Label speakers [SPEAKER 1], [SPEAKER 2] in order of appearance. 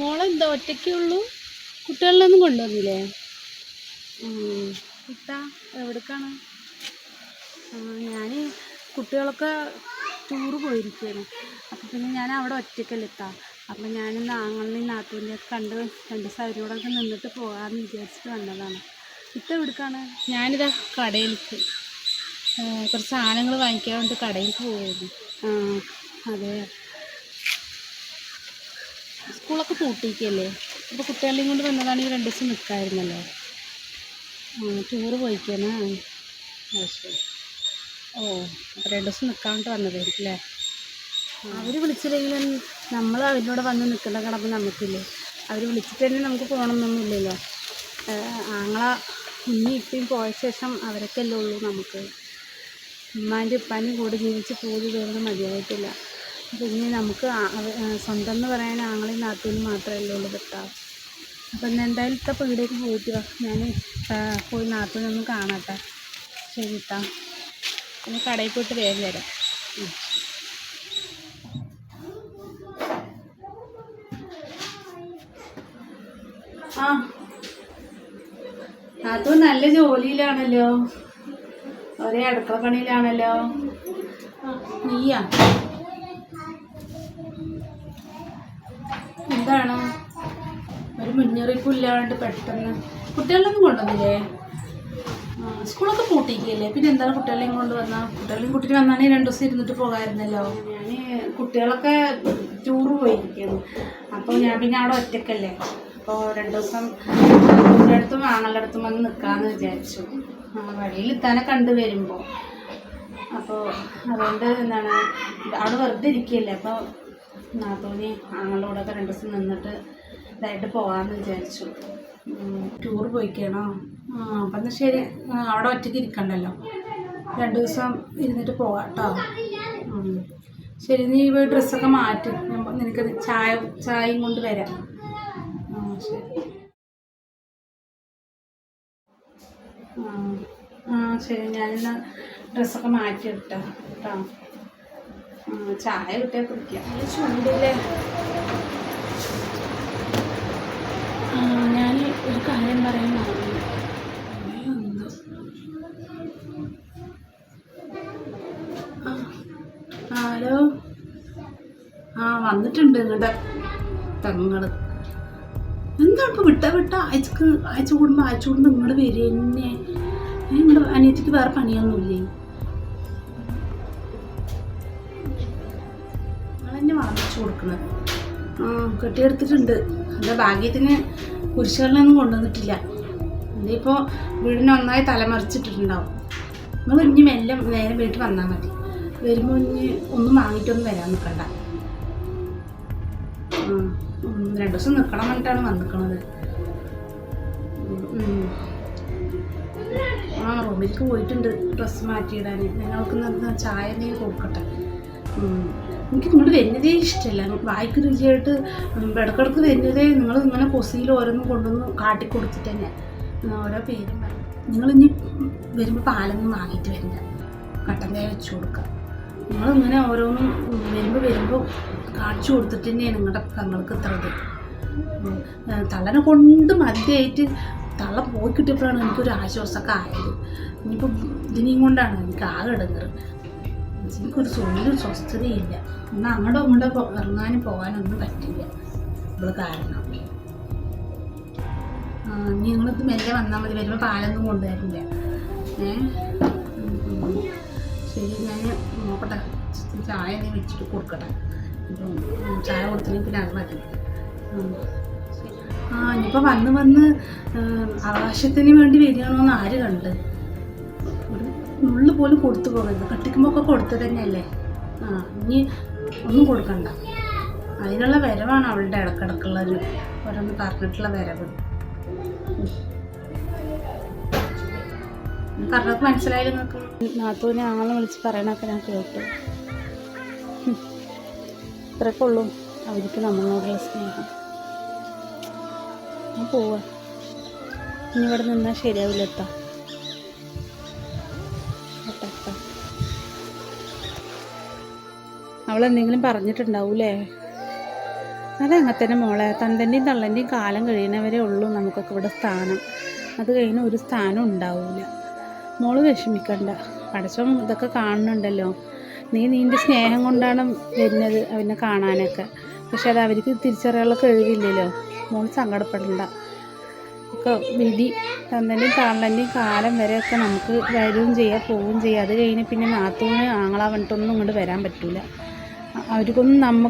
[SPEAKER 1] മോളെന്താ ഒറ്റയ്ക്കേ ഉള്ളൂ? കുട്ടികളിലൊന്നും കൊണ്ടുവന്നില്ലേ? കുട്ടാ എവിടേക്കാണ്? ഞാൻ കുട്ടികളൊക്കെ ടൂറ് പോയിരിക്കുകയാണ് അപ്പം പിന്നെ ഞാൻ അവിടെ ഒറ്റയ്ക്കല്ല എത്താം അപ്പം ഞാൻ നാങ്ങളിനെയും നാത്തൂന്റെ കണ്ട് രണ്ട് സൗരോടൊക്കെ നിന്നിട്ട് പോകാമെന്ന് വിചാരിച്ചിട്ട് വന്നതാണ്. ഇപ്പം എവിടേക്കാണ്? ഞാനിതാ കടയിലേക്ക്. കുറച്ച് സാധനങ്ങൾ വാങ്ങിക്കാൻ വേണ്ടി കടയിലേക്ക് പോവുകയായിരുന്നു ആ അതെ. സ്കൂളൊക്കെ പൂട്ടിയിരിക്കുകയല്ലേ? അപ്പോൾ കുട്ടികളെയും കൊണ്ട് ഈ രണ്ട് ദിവസം നിൽക്കാമായിരുന്നല്ലോ ടൂറ് പോയിക്കാനാ ഓ അപ്പോൾ രണ്ട് ദിവസം നിൽക്കാൻ വേണ്ടി വന്നതായിരിക്കും അല്ലേ? അവർ വിളിച്ചില്ലെങ്കിലും നമ്മൾ അവരോട് വന്ന് നിൽക്കേണ്ട കടമ നമുക്കില്ലേ? അവർ വിളിച്ചിട്ട് തന്നെ നമുക്ക് പോകണമെന്നൊന്നുമില്ലല്ലോ ആങ്ങളെ ഇനി ഇപ്പം പോയ ശേഷം അവരൊക്കെ അല്ലേ ഉള്ളൂ നമുക്ക്. ഉമ്മാന്റെ ഉപ്പാന്റെ കൂടെ ജീവിച്ച് പോയി വരുന്നത് മതിയായിട്ടില്ല. പിന്നെ നമുക്ക് സ്വന്തം എന്ന് പറയാൻ ആങ്ങളെയും നാത്തൂനും മാത്രമല്ലേ ഉള്ളൂ ഭർത്താവ് അപ്പം ഇന്ന് എന്തായാലും ഇത്ത ഇവിടേക്ക് പോയിട്ട് വാ. ഞാൻ പോയി നാത്തൂനൊന്ന് കാണട്ടെ. ശരി ഇത്താ പിന്നെ കടയിൽ പോയിട്ട് വേഗം വരാം. ആ. നാത്തൂൻ നല്ല ജോലിയിലാണല്ലോ. ഒരേ അടുക്കള പണിയിലാണല്ലോ. നീയാ? എന്താണ് ഒരു മുന്നറിയിപ്പും ഇല്ലാണ്ട് പെട്ടെന്ന്. കുട്ടികളൊന്നും കൊണ്ടുവന്നില്ലേ? സ്കൂളൊക്കെ പൂട്ടിയിരിക്കുകയല്ലേ? പിന്നെ എന്താണ് കുട്ടികളെയും കൊണ്ട് വന്നാൽ കുട്ടികളെയും കൂട്ടിട്ട് വന്നാണെങ്കിൽ രണ്ടു ദിവസം ഇരുന്നിട്ട് പോകാമായിരുന്നല്ലോ. ഞാൻ കുട്ടികളൊക്കെ ടൂറ് പോയിരിക്കുന്നു. അപ്പോൾ ഞാൻ പിന്നെ അവിടെ ഒറ്റക്കല്ലേ? അപ്പോൾ രണ്ടു ദിവസം എന്റെ അടുത്തും വന്ന് നിൽക്കാമെന്ന് വിചാരിച്ചു. വഴിയിൽ തന്നെ കണ്ടു വരുമ്പോൾ അപ്പോൾ അതുകൊണ്ട് എന്താണ് അവിടെ വെറുതെ ഇരിക്കുകയല്ലേ? അപ്പോൾ നാത്തോനി ആങ്ങളുടെ കൂടെ രണ്ട് ദിവസം നിന്നിട്ട് ഇതായിട്ട് പോകാമെന്ന് വിചാരിച്ചു. ടൂർ പോയിക്കണോ? അപ്പം എന്നാൽ ശരി. അവിടെ ഒറ്റയ്ക്ക് ഇരിക്കണ്ടല്ലോ. രണ്ട് ദിവസം ഇരുന്നിട്ട് പോകാം കേട്ടോ ശരി നീ ഡ്രസ്സൊക്കെ മാറ്റി. നിനക്ക് ചായ ചായയും കൊണ്ട് വരാം. ശരി. ആ ശരി. ഞാനിന്ന് ഡ്രസ്സൊക്കെ മാറ്റി ഇട്ടോ കേട്ടോ ചായ കിട്ടിയാൽ കുടിക്കാം. നല്ല ചൂടില്ലേ? ഞാൻ ഒരു കാര്യം പറയാൻ ഹലോ? ആ വന്നിട്ടുണ്ട് നിങ്ങളുടെ തങ്ങൾ എന്താണ് ഇപ്പോൾ വിട്ട വിട്ട? ആഴ്ചക്ക് ആഴ്ച കൂടുമ്പോൾ ആഴ്ച കൂടുമ്പോൾ നിങ്ങൾ വരിക തന്നെ നിങ്ങളുടെ അനിയത്തിക്ക് വേറെ പണിയൊന്നുമില്ലേ? വാങ്ങിച്ചു കൊടുക്കുന്നത്. കെട്ടിയെടുത്തിട്ടുണ്ട്. എന്റെ ഭാഗ്യത്തിന് കുരിശുകളിലൊന്നും കൊണ്ടുവന്നിട്ടില്ല. ഇതിപ്പോൾ വീടിനെ ഒന്നായി തലമറിച്ചിട്ടിട്ടുണ്ടാവും. നിങ്ങൾ ഇനി മെല്ലെ നേരെ വീട്ടിൽ വന്നാൽ മതി. വരുമ്പോൾ ഇനി ഒന്നും വാങ്ങിയിട്ടൊന്നും വരാൻ നിൽക്കണ്ട. രണ്ട് ദിവസം നിൽക്കണം എന്നിട്ടാണ് വന്നിക്കണത്. ആ റൂമിലേക്ക് പോയിട്ടുണ്ട് ഡ്രസ്സ് മാറ്റിയിടാൻ. നിങ്ങൾക്ക് ചായ എന്തെങ്കിലും കൊടുക്കട്ടെ. എനിക്ക് നിങ്ങൾ വരുന്നതേ ഇഷ്ടമല്ല വായിക്ക് രുചിയായിട്ട് ഇടക്കിടക്ക് വരുന്നതേ നിങ്ങൾ ഇങ്ങനെ കൊസിയിൽ ഓരോന്നും കൊണ്ടുവന്ന് കാട്ടിക്കൊടുത്തിട്ട് തന്നെ ഓരോ പേരും പറയും നിങ്ങൾ ഇനി വരുമ്പോൾ പാലൊന്നും വാങ്ങിയിട്ട് വരില്ല. കട്ടൻ ചായ വെച്ച് കൊടുക്കുക. നിങ്ങൾ ഇങ്ങനെ ഓരോന്നും വരുമ്പോൾ വരുമ്പോൾ കാണിച്ചു കൊടുത്തിട്ട് തന്നെയാണ് നിങ്ങളുടെ തങ്ങൾക്ക് ഇത്രത് തള്ളനെ കൊണ്ട് മതിയായിട്ട് തള്ള പോയി കിട്ടിയപ്പോഴാണ് എനിക്കൊരു ആശ്വാസമൊക്കെ ആയത്. ഇനിയിപ്പോൾ ഇതിനെയും കൊണ്ടാണ് എനിക്ക് ആകെ ഇടങ്ങറ്. എനിക്കൊരു സ്വന്തം സ്വസ്ഥതയില്ല. ഇന്ന് അങ്ങോട്ടോ ഇങ്ങോട്ടോ ഇറങ്ങാനും പോകാനൊന്നും പറ്റില്ല. നമ്മൾ കാരണം. നിങ്ങളിത് മെല്ലെ വന്നാൽ മതി. വരുമ്പോൾ പാലൊന്നും കൊണ്ടുവരില്ല. ശരി ഞാൻ നോക്കട്ടെ. ചായ നീ വെച്ചിട്ട് കൊടുക്കട്ടെ. ചായ കൊടുത്തില്ലെങ്കിൽ പിന്നെ അത് മതി. ആ ഇനിയിപ്പോൾ വന്ന് വന്ന് അവകാശത്തിന് വേണ്ടി വരികയാണോന്ന് ആര് കണ്ട്? നുള്ളു പോലും കൊടുത്തു പോകരുത്. കട്ടിക്കുമ്പോൾ കൊടുത്തു തന്നെയല്ലേ? ആ ഇനി ഒന്നും കൊടുക്കണ്ട. അതിനുള്ള വരവാണ് അവളുടെ ഇടക്കിടക്കുള്ള ഒരു ഓരോന്ന് പറഞ്ഞിട്ടുള്ള വരവ്. പറഞ്ഞത് മനസ്സിലായാലും നിങ്ങൾക്ക് നാത്തൂനെ ആളെ വിളിച്ച് പറയണൊക്കെ ഞാൻ കേട്ടു. ഇത്രയൊക്കെ ഉള്ളൂ. അവർക്ക് നമ്മളോടുള്ള സ്നേഹം. ഞാൻ പോവാ. ഇനി ഇവിടെ നിന്നാൽ ശരിയാവില്ല എത്താം അവളെന്തെങ്കിലും പറഞ്ഞിട്ടുണ്ടാവൂലേ? അതങ്ങനെ തന്നെ മോളെ. തന്തന്റെയും തള്ളന്റെയും കാലം കഴിയുന്നവരെ ഉള്ളൂ നമുക്കൊക്കെ ഇവിടെ സ്ഥാനം. അത് കഴിഞ്ഞ് ഒരു സ്ഥാനം ഉണ്ടാവില്ല മോൾ വിഷമിക്കണ്ട. പടച്ചോൻ ഇതൊക്കെ കാണുന്നുണ്ടല്ലോ. നീ നിന്റെ സ്നേഹം കൊണ്ടാണ് വരുന്നത് അവനെ കാണാനൊക്കെ. പക്ഷെ അത് അവർക്ക് തിരിച്ചറിയാനുള്ള കഴിവില്ലല്ലോ. മോൾ സങ്കടപ്പെടണ്ട. ഒക്കെ വിധി തന്നന്റെയും തള്ളന്റെയും കാലം വരെയൊക്കെ നമുക്ക് വരികയും ചെയ്യാം പോവുകയും ചെയ്യാം. അത് കഴിഞ്ഞ് പിന്നെ നാത്തൂന് ആങ്ങളാ പറഞ്ഞിട്ടൊന്നും ഇങ്ങോട്ട് വരാൻ പറ്റില്ല അവർക്കൊന്നും നമുക്ക്